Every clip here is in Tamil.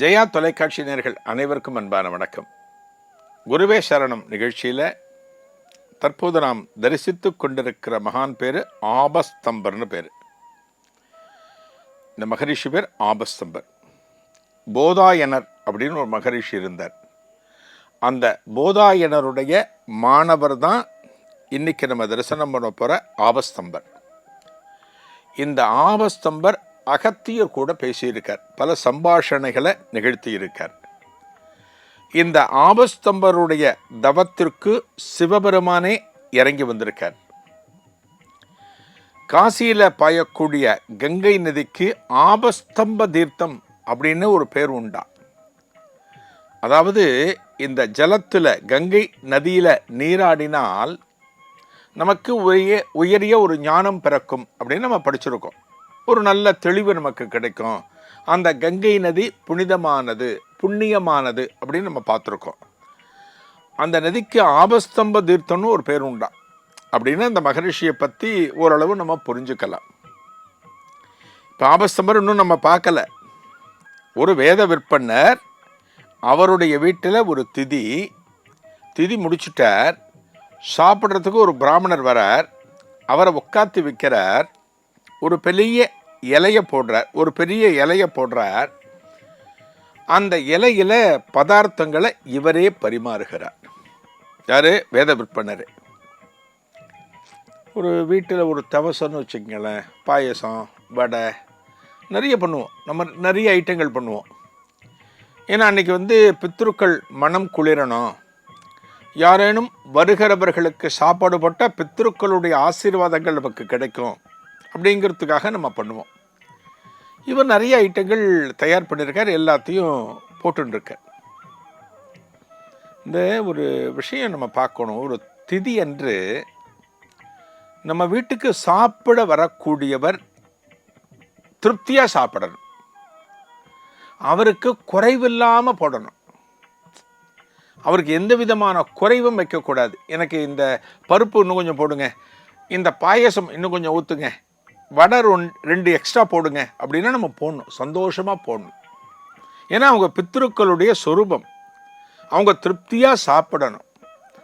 ஜெயா தொலைக்காட்சி நேர்கள் அனைவருக்கும் அன்பான வணக்கம். குருவே சரணம் நிகழ்ச்சியில் தற்போது நாம் தரிசித்து கொண்டிருக்கிற மகான் பேர் ஆபஸ்தம்பர்னு பேர். இந்த மகரிஷி பேர் ஆபஸ்தம்பர். போதாயனர் அப்படின்னு ஒரு மகரிஷி இருந்தார். அந்த போதாயனருடைய மாணவர் தான் இன்னைக்கு நம்ம தரிசனம் பண்ண போகிற ஆபஸ்தம்பர். இந்த ஆபஸ்தம்பர் அகத்தியர் கூட பேசியிருக்கார். பல சம்பாஷணைகளை நிகழ்த்தியிருக்கார். இந்த ஆபஸ்தம்பருடைய தவத்திற்கு சிவபெருமானே இறங்கி வந்திருக்கார். காசியில் பாயக்கூடிய கங்கை நதிக்கு ஆபஸ்தம்ப தீர்த்தம் அப்படின்னு ஒரு பேர் உண்டா? அதாவது இந்த ஜலத்தில் கங்கை நதியில் நீராடினால் நமக்கு உரிய உயரிய ஒரு ஞானம் பிறக்கும் அப்படின்னு நம்ம படிச்சிருக்கோம். ஒரு நல்ல தெளிவு நமக்கு கிடைக்கும். அந்த கங்கை நதி புனிதமானது புண்ணியமானது அப்படின்னு நம்ம பார்த்துருக்கோம். அந்த நதிக்கு ஆபஸ்தம்ப தீர்த்தம்னு ஒரு பேர் உண்டா? அப்படின்னு அந்த மகரிஷியை பற்றி ஓரளவு நம்ம புரிஞ்சுக்கலாம். இப்போ ஆபஸ்தம்பர் இன்னும் நம்ம பார்க்கல. ஒரு வேத விற்பனர் அவருடைய வீட்டில் ஒரு திதி திதி முடிச்சுட்டார். சாப்பிட்றதுக்கு ஒரு பிராமணர் வரார். அவரை உட்காத்தி விற்கிறார் ஒரு பெரிய இலைய போடுறார். ஒரு பெரிய இலைய போடுறார். அந்த இலையில பதார்த்தங்களை இவரே பரிமாறுகிறார். யாரு? வேத விற்பனர். ஒரு வீட்டில் ஒரு தவசம்னு வச்சுக்கங்களேன். பாயசம் வடை நிறைய பண்ணுவோம். நம்ம நிறைய ஐட்டங்கள் பண்ணுவோம். ஏன்னா அன்னைக்கு வந்து பித்ருக்கள் மனம் குளிரணும். யாரேனும் வருகிறவர்களுக்கு சாப்பாடு போட்டால் பித்ருக்களுடைய ஆசீர்வாதங்கள் நமக்கு கிடைக்கும். அப்படிங்கிறதுக்காக நம்ம பண்ணுவோம். இவர் நிறைய ஐட்டங்கள் தயார் பண்ணியிருக்கார் எல்லாத்தையும் போட்டுருக்கார். இந்த ஒரு விஷயம் நம்ம பார்க்கணும். ஒரு திதி அன்று நம்ம வீட்டுக்கு சாப்பிட வரக்கூடியவர் திருப்தியாக சாப்பிடணும். அவருக்கு குறைவில்லாமல் போடணும். அவருக்கு எந்த விதமான குறைவும் வைக்கக்கூடாது. எனக்கு இந்த பருப்பு இன்னும் கொஞ்சம் போடுங்க இந்த பாயசம் இன்னும் கொஞ்சம் ஊற்றுங்க வடை ஒன் ரெண்டு எக்ஸ்ட்ரா போடுங்க அப்படின்னா நம்ம போடணும். சந்தோஷமாக போடணும். ஏன்னா அவங்க பித்ருக்களுடைய சொரூபம். அவங்க திருப்தியாக சாப்பிடணும்.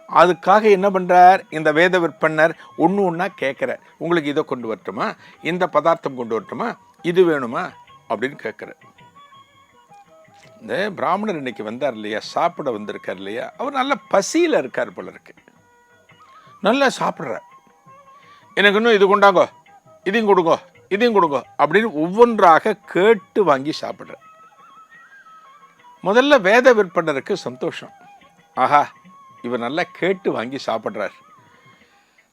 அதுக்காக என்ன பண்ணுறார் இந்த வேத விற்பனர் ஒன்று ஒன்றா கேட்குறார். உங்களுக்கு இதை கொண்டு வரட்டுமா? இந்த பதார்த்தம் கொண்டு வரட்டுமா? இது வேணுமா? அப்படின்னு கேட்குறார். இந்த பிராமணர் இன்னைக்கு வந்தார் இல்லையா? சாப்பிட வந்திருக்கார் இல்லையா? அவர் நல்ல பசியில் இருக்கார் போல இருக்கு. நல்லா சாப்பிட்றார். எனக்கு இன்னும் இது கொண்டாங்கோ. இதையும் கொடுங்கோ இதையும் கொடுங்கோ அப்படின்னு ஒவ்வொன்றாக கேட்டு வாங்கி சாப்பிட்றேன் முதல்ல வேத விற்பனருக்கு சந்தோஷம். ஆஹா இவர் நல்லா கேட்டு வாங்கி சாப்பிட்றார்.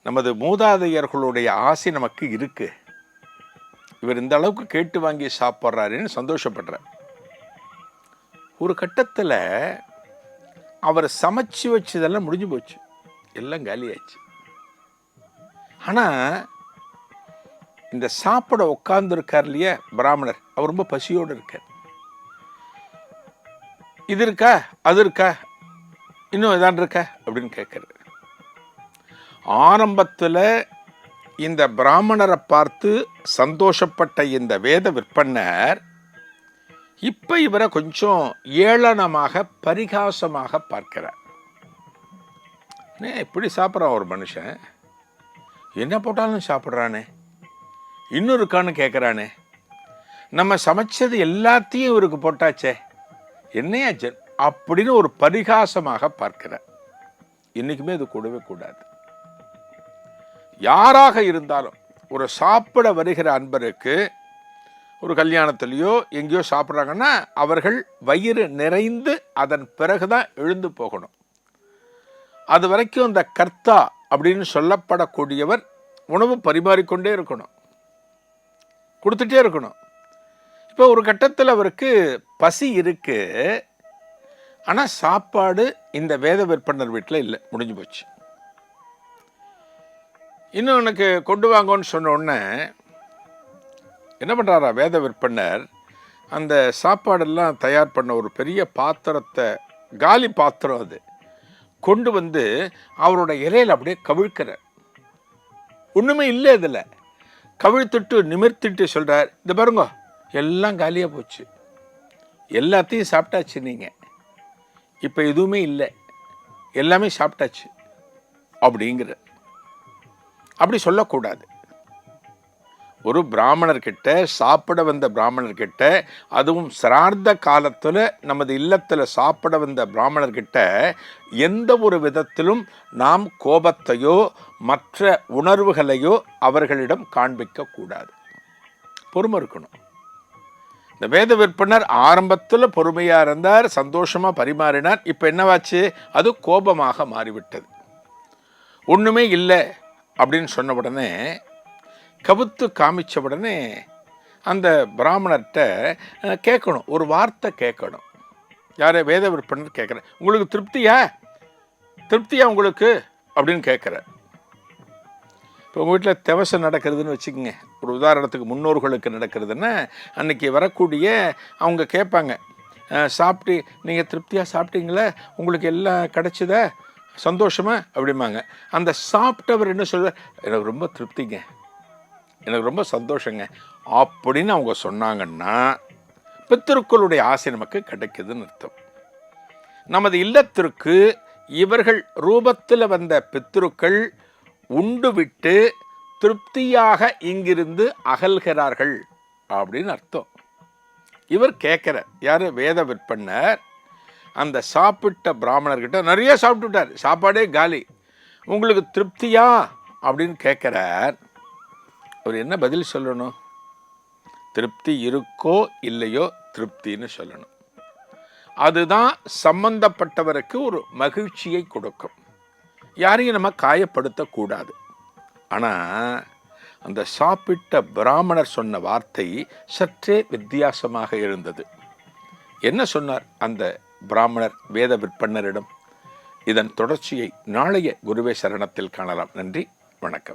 நமது மூதாதையர்களுடைய ஆசை நமக்கு இருக்கு. இவர் இந்த அளவுக்கு கேட்டு வாங்கி சாப்பிட்றாருன்னு சந்தோஷப்படுறார் ஒரு கட்டத்தில் அவர் சமைச்சு வச்சதெல்லாம் முடிஞ்சு போச்சு. எல்லாம் காலியாச்சு. ஆனால் இந்த சாப்பிட உட்கார்ந்துருக்கார் இல்லையா பிராமணர். அவர் ரொம்ப பசியோடு இருக்கார். இது இருக்கா? அது இருக்கா? இன்னும் இதான் இருக்கா? அப்படின்னு கேட்குறாரு. ஆரம்பத்தில் இந்த பிராமணரை பார்த்து சந்தோஷப்பட்ட இந்த வேத விற்பனர் இப்போ இவரை கொஞ்சம் ஏளனமாக பரிகாசமாக பார்க்கிறார். ஏன் இப்படி சாப்பிட்றான் ஒரு மனுஷன். என்ன போட்டாலும் சாப்பிட்றானே. இன்னும் இருக்கான்னு கேட்குறானே நம்ம சமைச்சது எல்லாத்தையும் இவருக்கு போட்டாச்சே. என்னையாச்சு அப்படின்னு ஒரு பரிகாசமாக பார்க்கிறார். இன்னைக்குமே இது கூடவே கூடாது. யாராக இருந்தாலும் ஒரு சாப்பிட வருகிற அன்பருக்கு ஒரு கல்யாணத்துலேயோ எங்கேயோ சாப்பிட்றாங்கன்னா அவர்கள் வயிறு நிறைந்து அதன் பிறகு தான் எழுந்து போகணும். அது வரைக்கும் இந்த கர்த்தா அப்படின்னு சொல்லப்படக்கூடியவர் உணவு பரிமாறிக்கொண்டே இருக்கணும். கொடுத்துட்டே இருக்கணும். இப்போ ஒரு கட்டத்தில் அவருக்கு பசி இருக்குது ஆனால் சாப்பாடு இந்த வேத விற்பனர் வீட்டில் இல்லை முடிஞ்சு போச்சு. இன்னும் எனக்கு கொண்டு வாங்கன்னு சொன்னோடனே என்ன பண்ணுறாரா வேத விற்பனர்? அந்த சாப்பாடெல்லாம் தயார் பண்ண ஒரு பெரிய பாத்திரத்தை காலி பாத்திரம் அது. கொண்டு வந்து அவரோட இலையில் அப்படியே கவிழ்க்கிற. ஒன்றுமே இல்லை இதில். கவிழ்த்துட்டு நிமிர்த்திட்டு சொல்கிறார் இந்த பாருங்க எல்லாம் காலியாக போச்சு. எல்லாத்தையும் சாப்பிட்டாச்சு நீங்கள் இப்போ எதுவுமே இல்லை. எல்லாமே சாப்பிட்டாச்சு. அப்படிங்கிற அப்படி சொல்லக்கூடாது. ஒரு பிராமணர்கிட்ட சாப்பிட வந்த பிராமணர்கிட்ட அதுவும் சிரார்த்த காலத்தில் நமது இல்லத்தில் சாப்பிட வந்த பிராமணர்கிட்ட எந்த ஒரு விதத்திலும் நாம் கோபத்தையோ மற்ற உணர்வுகளையோ அவர்களிடம் காண்பிக்க கூடாது. பொறுமை இருக்கணும். இந்த வேத விற்பனர் ஆரம்பத்தில் பொறுமையாக இருந்தார் சந்தோஷமாக பரிமாறினார் இப்போ என்னவாச்சு? அது கோபமாக மாறிவிட்டது. ஒன்றுமே இல்லை அப்படின்னு சொன்ன உடனே கவுத்து காமிச்ச உடனே அந்த பிராமணர்கிட்ட கேட்கணும் ஒரு வார்த்தை கேட்கணும். யார் வேத விற்பனர் கேட்குறேன் உங்களுக்கு திருப்தியா? திருப்தியா உங்களுக்கு? அப்படின்னு கேட்குற இப்போ உங்கள் வீட்டில் தெவசம் நடக்கிறதுன்னு வச்சுக்கோங்க. ஒரு உதாரணத்துக்கு முன்னோர்களுக்கு நடக்கிறதுன்னா அன்னைக்கு வரக்கூடிய அவங்க கேட்பாங்க சாப்பிட்டு நீங்கள் திருப்தியாக சாப்பிட்டீங்களே? உங்களுக்கு எல்லாம் கிடைச்சதா? சந்தோஷமா? அப்படிம்பாங்க. அந்த சாப்பிட்டவர் என்ன சொல்வார் எனக்கு ரொம்ப திருப்திங்க. எனக்கு ரொம்ப சந்தோஷங்க. அப்படின்னு அவங்க சொன்னாங்கன்னா பித்திருக்களுடைய ஆசை நமக்கு கிடைக்குதுன்னு அர்த்தம். நமது இல்லத்திற்கு இவர்கள் ரூபத்தில் வந்த பித்திருக்கள் உண்டு விட்டு திருப்தியாக இங்கிருந்து அகல்கிறார்கள் அப்படின்னு அர்த்தம். இவர் கேட்குற யார்? வேத விற்பனர். அந்த சாப்பிட்ட பிராமணர்கிட்ட நிறைய சாப்பிட்டுட்டார். சாப்பாடே காலி. உங்களுக்கு திருப்தியா? அப்படின்னு கேட்குறார். அவர் என்ன பதில் சொல்லணும்? திருப்தி இருக்கோ இல்லையோ திருப்தின்னு சொல்லணும். அதுதான் சம்பந்தப்பட்டவருக்கு ஒரு மகிழ்ச்சியை கொடுக்கும். யாரையும் நம்ம காயப்படுத்தக்கூடாது. ஆனால் அந்த சாப்பிட்ட பிராமணர் சொன்ன வார்த்தை சற்றே வித்தியாசமாக இருந்தது. என்ன சொன்னார் அந்த பிராமணர் வேத விற்பனரிடம் இதன் தொடர்ச்சியை நாளைய குருவே சரணத்தில் காணலாம். நன்றி வணக்கம்.